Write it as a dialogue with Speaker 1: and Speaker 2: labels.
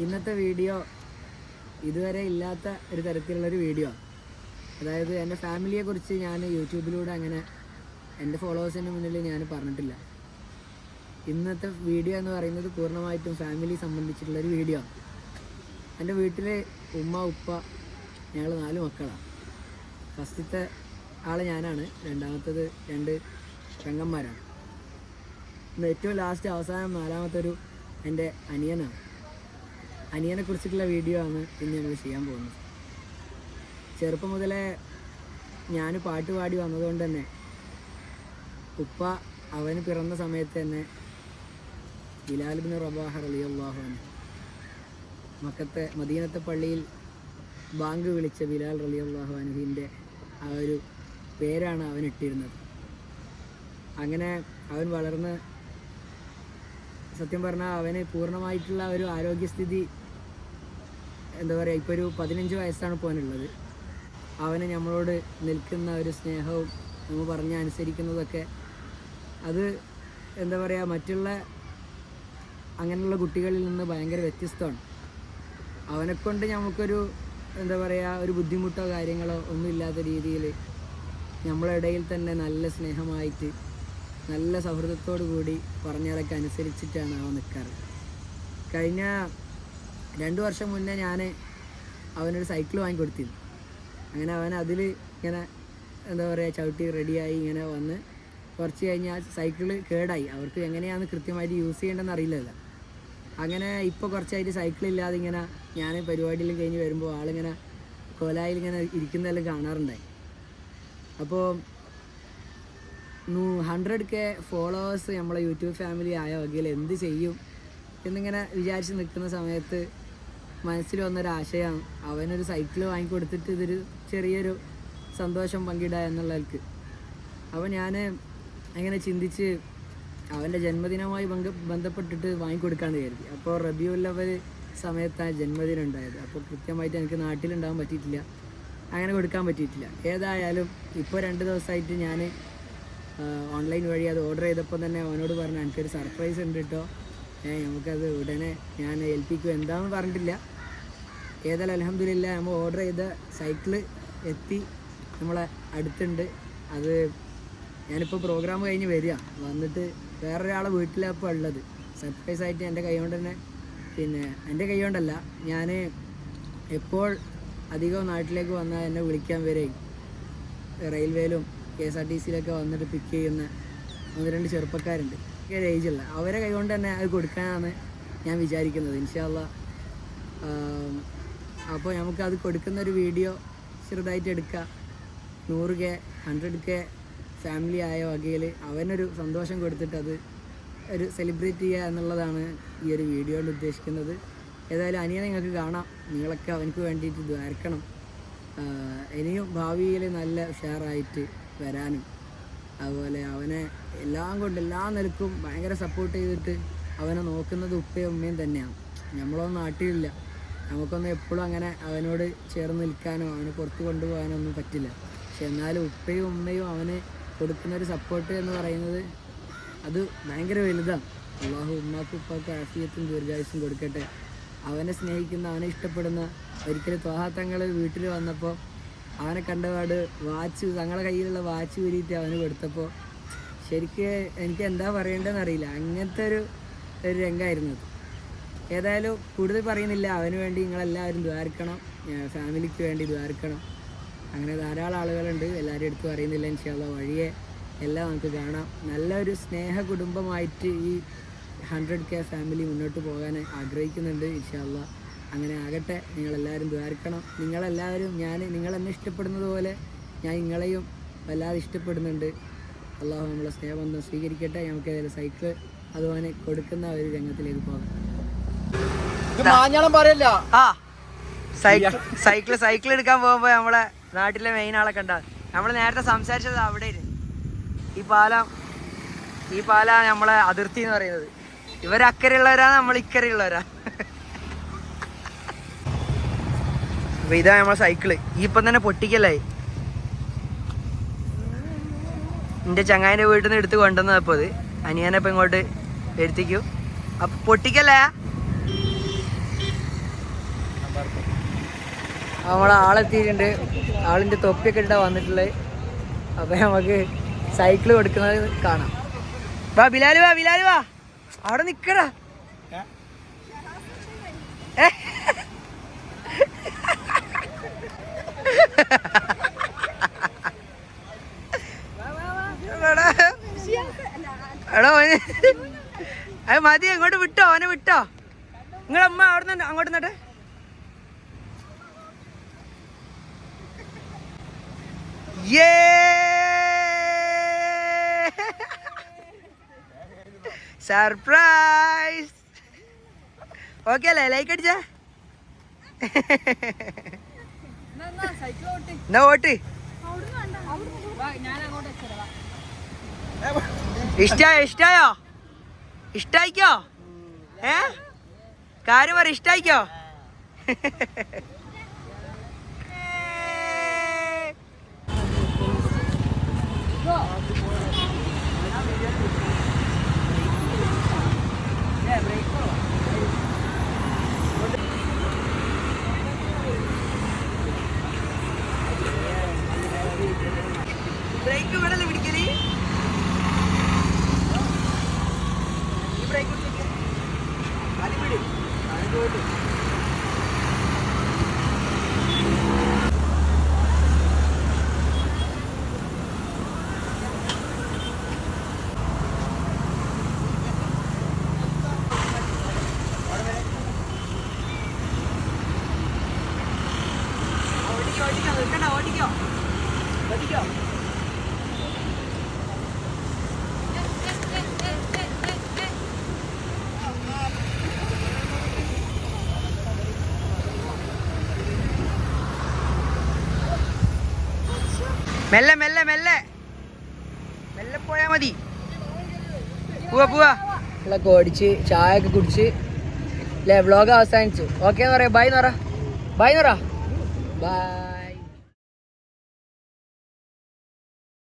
Speaker 1: ഇന്നത്തെ വീഡിയോ ഇതുവരെ ഇല്ലാത്ത ഒരു തരത്തിലുള്ളൊരു വീഡിയോ. അതായത് എന്റെ ഫാമിലിയെക്കുറിച്ച് ഞാൻ യൂട്യൂബിലൂടെ അങ്ങനെ എന്റെ ഫോളോവേഴ്സിന്റെ മുന്നിൽ ഞാൻ പറഞ്ഞിട്ടില്ല. ഇന്നത്തെ വീഡിയോ എന്ന് പറയുന്നത് പൂർണമായിട്ടും ഫാമിലി സംബന്ധിച്ചിട്ടുള്ളൊരു വീഡിയോ. എന്റെ വീട്ടിൽ ഉമ്മ ഉപ്പ ഞങ്ങൾ നാല് മക്കളാണ് ഫസ്റ്റത്തെ ആൾ ഞാനാണ്. രണ്ടാമത്തത് രണ്ട് പെങ്ങന്മാരാണ്. ഏറ്റവും ലാസ്റ്റ് അവസാനം നാലാമത്തെ ഒരു എന്റെ അനിയനാണ്. അനിയനെ കുറിച്ചിട്ടുള്ള വീഡിയോ ആണ് ഇന്ന് നമ്മൾ ചെയ്യാൻ പോകുന്നത്. ചെറുപ്പം മുതലേ ഞാൻ പാട്ട് പാടി വന്നതുകൊണ്ട് തന്നെ ഉപ്പ അവന് പിറന്ന സമയത്ത് തന്നെ ബിലാൽ ബിൻ റബാഹ അൻഹു മക്കത്തെ മദീനത്തെ പള്ളിയിൽ ബാങ്ക് വിളിച്ച ബിലാൽ റളിയല്ലാഹു അൻഹുവിന്റെ ആ ഒരു പേരാണ് അവൻ ഇട്ടിരുന്നത്. അങ്ങനെ അവൻ വളർന്ന് സത്യം പറഞ്ഞാൽ അവന് പൂർണമായിട്ടുള്ള ഒരു ആരോഗ്യസ്ഥിതി എന്താ പറയുക ഇപ്പോൾ ഒരു പതിനഞ്ച് വയസ്സാണ് പോകാനുള്ളത് അവന് നമ്മളോട് നിൽക്കുന്ന ഒരു സ്നേഹവും നമ്മൾ പറഞ്ഞ് അനുസരിക്കുന്നതൊക്കെ അത് എന്താ പറയുക മറ്റുള്ള അങ്ങനെയുള്ള കുട്ടികളിൽ നിന്ന് ഭയങ്കര വ്യത്യസ്തമാണ്. അവനെക്കൊണ്ട് നമുക്കൊരു എന്താ പറയുക ഒരു ബുദ്ധിമുട്ടോ കാര്യങ്ങളോ ഒന്നുമില്ലാത്ത രീതിയിൽ നമ്മളിടയിൽ തന്നെ നല്ല സ്നേഹമായിട്ട് നല്ല സൗഹൃദത്തോടു കൂടി പറഞ്ഞതൊക്കെ അനുസരിച്ചിട്ടാണ് അവൻ നിൽക്കാറ് കഴിഞ്ഞ രണ്ട് വർഷം മുന്നേ ഞാൻ അവനൊരു സൈക്കിൾ വാങ്ങിക്കൊടുത്തിരുന്നു. അങ്ങനെ അവൻ അതിൽ ഇങ്ങനെ എന്താ പറയുക ചവിട്ടി റെഡിയായി ഇങ്ങനെ വന്ന് കുറച്ച് കഴിഞ്ഞ് ആ സൈക്കിൾ കേടായി. അവർക്ക് എങ്ങനെയാണ് കൃത്യമായിട്ട് യൂസ് ചെയ്യേണ്ടതെന്ന് അറിയില്ലല്ലോ. അങ്ങനെ ഇപ്പോൾ കുറച്ചായിട്ട് സൈക്കിൾ ഇല്ലാതെ ഇങ്ങനെ ഞാൻ പരിപാടിയിലും കഴിഞ്ഞ് വരുമ്പോൾ ആളിങ്ങനെ കോലായിൽ ഇങ്ങനെ ഇരിക്കുന്നതെല്ലാം കാണാറുണ്ടായി. അപ്പോൾ ഹൺഡ്രഡ് കെ ഫോളോവേഴ്സ് നമ്മളെ യൂട്യൂബ് ഫാമിലി ആയ വകയിൽ എന്ത് ചെയ്യും എന്നിങ്ങനെ വിചാരിച്ച് നിൽക്കുന്ന സമയത്ത് മനസ്സിൽ വന്നൊരാശയമാണ് അവനൊരു സൈക്കിൾ വാങ്ങിക്കൊടുത്തിട്ട് ഇതൊരു ചെറിയൊരു സന്തോഷം പങ്കിടുക എന്നുള്ളവർക്ക്. അപ്പോൾ ഞാൻ അങ്ങനെ ചിന്തിച്ച് അവന്റെ ജന്മദിനവുമായി ബന്ധ ബന്ധപ്പെട്ടിട്ട് വാങ്ങിക്കൊടുക്കാമെന്ന് കരുതി. അപ്പോൾ റബിയുള്ളവർ സമയത്താണ് ജന്മദിനം ഉണ്ടായത്. അപ്പോൾ കൃത്യമായിട്ട് എനിക്ക് നാട്ടിലുണ്ടാകാൻ പറ്റിയിട്ടില്ല. അങ്ങനെ കൊടുക്കാൻ പറ്റിയിട്ടില്ല. ഏതായാലും ഇപ്പോൾ രണ്ട് ദിവസമായിട്ട് ഞാൻ ഓൺലൈൻ വഴി അത് ഓർഡർ ചെയ്തപ്പോൾ തന്നെ അവനോട് പറഞ്ഞു എനിക്കൊരു സർപ്രൈസ് ഉണ്ട് കേട്ടോ ഏ നമുക്കത് ഉടനെ ഞാൻ ഏൽപ്പിക്കും. എന്താണെന്ന് പറഞ്ഞിട്ടില്ല. ഏതായാലും അലഹമില്ല നമ്മൾ ഓർഡർ ചെയ്ത സൈക്കിൾ എത്തി. നമ്മളെ അടുത്തുണ്ട്. അത് ഞാനിപ്പോൾ പ്രോഗ്രാം കഴിഞ്ഞ് വരിക. വന്നിട്ട് വേറൊരാളെ വീട്ടിലാണ് ഇപ്പോൾ ഉള്ളത്. സർപ്രൈസ് ആയിട്ട് എന്റെ കൈ കൊണ്ട് തന്നെ പിന്നെ എന്റെ കൈ കൊണ്ടല്ല ഞാൻ എപ്പോൾ അധികം നാട്ടിലേക്ക് വന്നാൽ എന്നെ വിളിക്കാൻ വരെയും റെയിൽവേയിലും കെ എസ് ആർ ടി സിയിലൊക്കെ വന്നിട്ട് പിക്ക് ചെയ്യുന്ന ഒന്ന് രണ്ട് ചെറുപ്പക്കാരുണ്ട്. ഏഴ് ഏജുള്ള അവരെ കൈകൊണ്ട് തന്നെ അത് കൊടുക്കാനാണ് ഞാൻ വിചാരിക്കുന്നത്. ഇൻഷാല്ല അപ്പോൾ നമുക്ക് അത് കൊടുക്കുന്ന ഒരു വീഡിയോ ചെറുതായിട്ട് എടുക്കാം. നൂറ് കെ ഹൺഡ്രഡ് കെ ഫാമിലി ആയ വകയിൽ അവനൊരു സന്തോഷം കൊടുത്തിട്ട് അത് ഒരു സെലിബ്രേറ്റ് ചെയ്യുക എന്നുള്ളതാണ് ഈ ഒരു വീഡിയോയിൽ ഉദ്ദേശിക്കുന്നത്. ഏതായാലും അനിയനെ നിങ്ങൾക്ക് കാണാം. നിങ്ങളൊക്കെ അവനക്ക് വേണ്ടിയിട്ട് ദ്വാരക്കണം ഇനിയും ഭാവിയിൽ നല്ല ഉഷാറായിട്ട് വരാനും. അതുപോലെ അവനെ എല്ലാം കൊണ്ട് എല്ലാ നിലക്കും ഭയങ്കര സപ്പോർട്ട് ചെയ്തിട്ട് അവനെ നോക്കുന്നത് ഉപ്പയും ഉമ്മയും തന്നെയാണ്. നമ്മളൊന്നും നാട്ടിലില്ല. നമുക്കൊന്നും എപ്പോഴും അങ്ങനെ അവനോട് ചേർന്ന് നിൽക്കാനോ അവനെ പുറത്ത് കൊണ്ടുപോകാനോ ഒന്നും പറ്റില്ല. പക്ഷെ എന്നാലും ഉപ്പയും ഉമ്മയും അവന് കൊടുക്കുന്ന ഒരു സപ്പോർട്ട് എന്ന് പറയുന്നത് അത് ഭയങ്കര വലുതാണ്. അള്ളാഹു ഉമ്മാക്കും ഉപ്പാക്കും ആഫിയത്തും ദീർഘായുസും കൊടുക്കട്ടെ. അവനെ സ്നേഹിക്കുന്ന അവനെ ഇഷ്ടപ്പെടുന്ന ഒരിക്കലും ത്വാഹാത്തങ്ങൾ വീട്ടിൽ വന്നപ്പോൾ അവനെ കണ്ടപാട് വാച്ച് തങ്ങളുടെ കയ്യിലുള്ള വാച്ച് ഊരിയിട്ട് അവന് കൊടുത്തപ്പോൾ ശരിക്ക് എനിക്ക് എന്താ പറയേണ്ടതെന്ന് അറിയില്ല. അങ്ങനത്തെ ഒരു ഒരു രംഗമായിരുന്നു അത്. ഏതായാലും കൂടുതൽ പറയുന്നില്ല. അവന് വേണ്ടി നിങ്ങളെല്ലാവരും ദ്വാരിക്കണം. ഫാമിലിക്ക് വേണ്ടി ദ്വാരിക്കണം. അങ്ങനെ ധാരാളം ആളുകളുണ്ട്. എല്ലാവരും എടുത്ത് പറയുന്നില്ല ഇൻഷാല്ല വഴിയെ എല്ലാം നമുക്ക് കാണാം. നല്ലൊരു സ്നേഹ കുടുംബമായിട്ട് ഈ ഹൺഡ്രഡ് കെ ഫാമിലി മുന്നോട്ട് പോകാൻ ആഗ്രഹിക്കുന്നുണ്ട് ഇൻഷാല്ല അങ്ങനെ ആകട്ടെ. നിങ്ങളെല്ലാവരും ദ്വാരിക്കണം. നിങ്ങളെല്ലാവരും ഞാൻ നിങ്ങളെന്നെ ഇഷ്ടപ്പെടുന്നത് പോലെ ഞാൻ നിങ്ങളെയും വല്ലാതെ ഇഷ്ടപ്പെടുന്നുണ്ട്. അള്ളാഹു നമ്മളെ സ്നേഹബന്ധം സ്വീകരിക്കട്ടെ. നമുക്ക് സൈക്കിൾ അതുപോലെ കൊടുക്കുന്ന ഒരു രംഗത്തിലേക്ക് പോകാം.
Speaker 2: മാഞ്ഞാളം പറയല്ല.
Speaker 1: ആ സൈക്കിൾ സൈക്കിൾ എടുക്കാൻ പോകുമ്പോ നമ്മളെ നാട്ടിലെ മെയിൻ ആളെ കണ്ട. നമ്മൾ നേരത്തെ സംസാരിച്ചത് അവിടെ ഈ പാലം ഈ പാല നമ്മളെ അതിർത്തി എന്ന് പറയുന്നത്. ഇവരക്കരയുള്ളവരാ നമ്മൾ ഇക്കരയുള്ളവരാ. അപ്പൊ ഇതാ നമ്മളെ സൈക്കിൾ. ഈ ഇപ്പം തന്നെ പൊട്ടിക്കലായി എന്റെ ചങ്ങായിന്റെ വീട്ടിൽ നിന്ന് എടുത്ത് കൊണ്ടുവന്നപ്പോ അത്. അനിയനെ ഇപ്പൊ ഇങ്ങോട്ട് വരുത്തിക്കൂ അപ്പൊ പൊട്ടിക്കല്ലേ? നമ്മളെ ആളെത്തിയിട്ടുണ്ട്. ആളിന്റെ തൊപ്പിയൊക്കെ ഇട്ടാ വന്നിട്ടുള്ളത്. അപ്പം നമുക്ക് സൈക്കിൾ കൊടുക്കുന്നത് കാണാം. വാ ബിലാൽ വാ ബിലാൽ വാ. അവിടെ ഓന് അത് മതി അങ്ങോട്ട് വിട്ടോ അവനെ വിട്ടോ. നിങ്ങളമ്മ അവിടെ നിന്ന് അങ്ങോട്ട് നിന്നിട്ട് സർപ്രൈസ് ഓക്കെ അല്ലേ? ലൈക്ക് അടിച്ച? എന്നാ വോട്ട്? ഇഷ്ടായോ ഇഷ്ടായോ? ഇഷ്ടായിക്കോ? ഏ? കാര്യം പറ ഇഷ്ടായിക്കോ? ബ്രേക്ക് വേണല്ലേ പിടിക്കല് ഈ ബ്രേക്ക് പിടിക്ക്. അത് വിട്. അത് വിട്. മെല്ലെ മെല്ലെ മെല്ലെ. മെല്ലെ പോയാ മതി. പോവാ പോവാ. ഒക്കെ ഓടിച്ച് ചായ ഒക്കെ കുടിച്ച്. അല്ലേ വ്ളോഗ് അവസാനിച്ചു. ഓക്കെ എന്ന് പറയാം. ബൈ എന്ന് പറ. ബൈ എന്ന് പറ. ബൈ